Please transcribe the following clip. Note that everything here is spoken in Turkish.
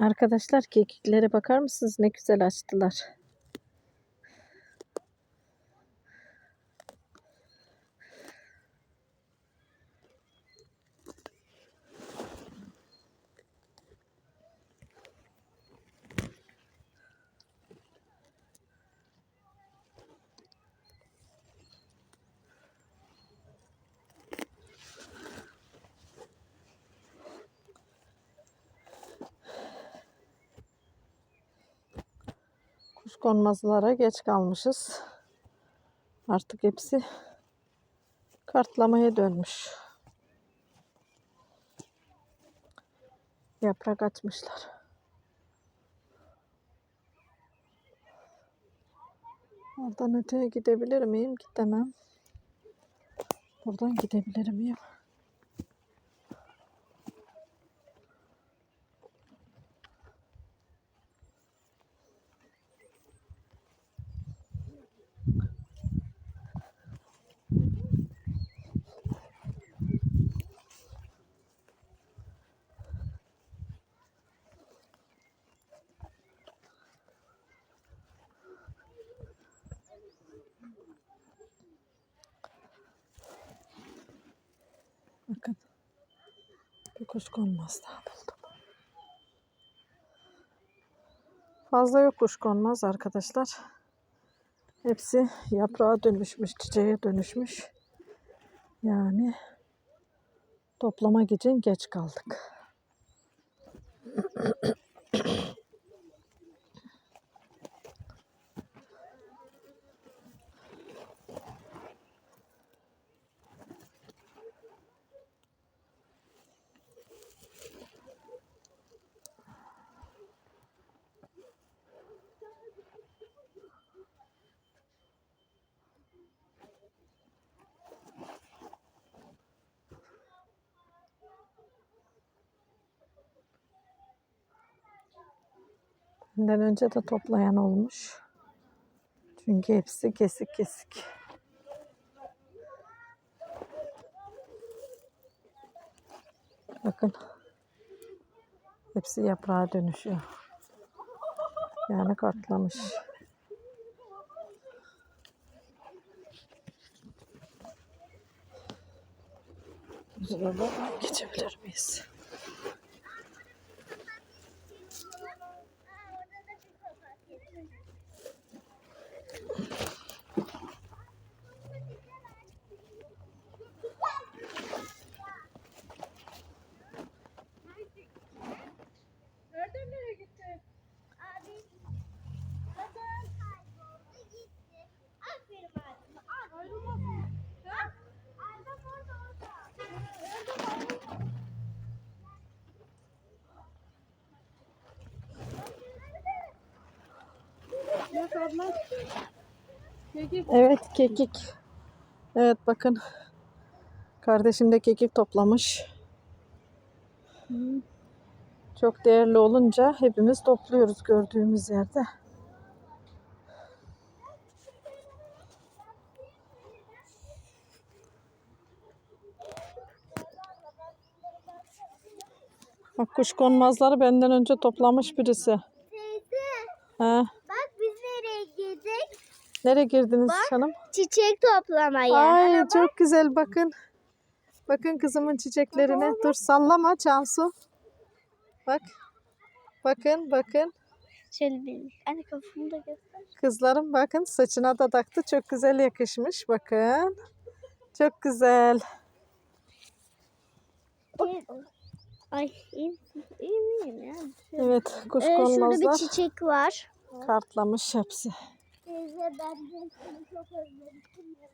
Arkadaşlar kekiklere bakar mısınız? Ne güzel açtılar. Kuşkonmazlara geç kalmışız. Artık hepsi kartlamaya dönmüş. Yaprak açmışlar. Oradan öteye gidebilir miyim? Gidemem. Buradan gidebilir miyim? Bakın. Bir kuşkonmaz daha buldum. Fazla yok kuşkonmaz arkadaşlar. Hepsi yaprağa dönüşmüş, çiçeğe dönüşmüş. Yani toplamak için geç kaldık. Benden önce de toplayan olmuş. Çünkü hepsi kesik kesik. Bakın. Hepsi yaprağa dönüşüyor. Yani kartlamış. Burada geçebilir miyiz? Bak abla. Peki. Evet kekik. Evet bakın. Kardeşim de kekik toplamış. Çok değerli olunca hepimiz topluyoruz gördüğümüz yerde. Bak kuşkonmazları benden önce toplamış birisi. Teyze Ha, bak biz nereye girdik? Nereye girdiniz Bak. canım? Çiçek toplamaya. Ay çok güzel bakın. Bakın kızımın çiçeklerine. Dur sallama Cansu. Bak. Bakın bakın. Şöyle bir. Anne kafamı da göster. Kızlarım bakın saçına da taktı. Çok güzel yakışmış. Bakın. Çok güzel. Ay iyi, iyi miyim ya? Evet Ee, şurada bir çiçek var. kartlamış hepsi. Ben seni çok özlemiştim.